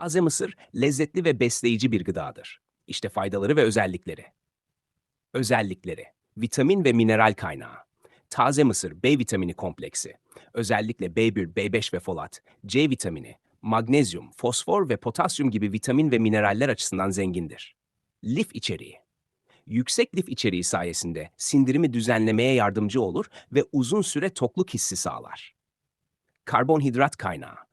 Taze mısır lezzetli ve besleyici bir gıdadır. İşte faydaları ve özellikleri. Özellikleri. Vitamin ve mineral kaynağı. Taze mısır B vitamini kompleksi. Özellikle B1, B5 ve folat, C vitamini, magnezyum, fosfor ve potasyum gibi vitamin ve mineraller açısından zengindir. Lif içeriği. Yüksek lif içeriği sayesinde sindirimi düzenlemeye yardımcı olur ve uzun süre tokluk hissi sağlar. Karbonhidrat kaynağı.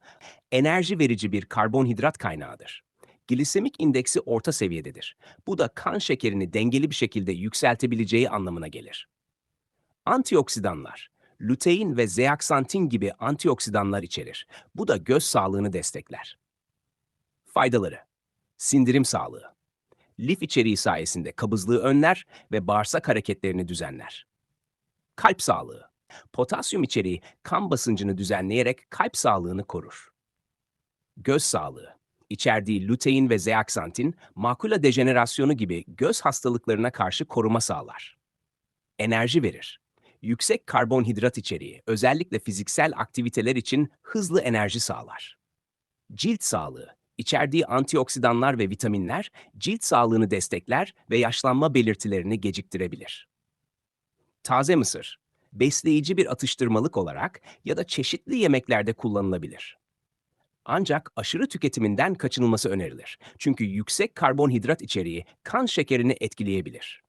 Enerji verici bir karbonhidrat kaynağıdır. Glisemik indeksi orta seviyededir. Bu da kan şekerini dengeli bir şekilde yükseltebileceği anlamına gelir. Antioksidanlar. Lutein ve zeaksantin gibi antioksidanlar içerir. Bu da göz sağlığını destekler. Faydaları. Sindirim sağlığı. Lif içeriği sayesinde kabızlığı önler ve bağırsak hareketlerini düzenler. Kalp sağlığı. Potasyum içeriği kan basıncını düzenleyerek kalp sağlığını korur. Göz sağlığı. İçerdiği lutein ve zeaksantin, makula dejenerasyonu gibi göz hastalıklarına karşı koruma sağlar. Enerji verir. Yüksek karbonhidrat içeriği, özellikle fiziksel aktiviteler için hızlı enerji sağlar. Cilt sağlığı. İçerdiği antioksidanlar ve vitaminler cilt sağlığını destekler ve yaşlanma belirtilerini geciktirebilir. Taze mısır, besleyici bir atıştırmalık olarak ya da çeşitli yemeklerde kullanılabilir. Ancak aşırı tüketiminden kaçınılması önerilir. Çünkü yüksek karbonhidrat içeriği kan şekerini etkileyebilir.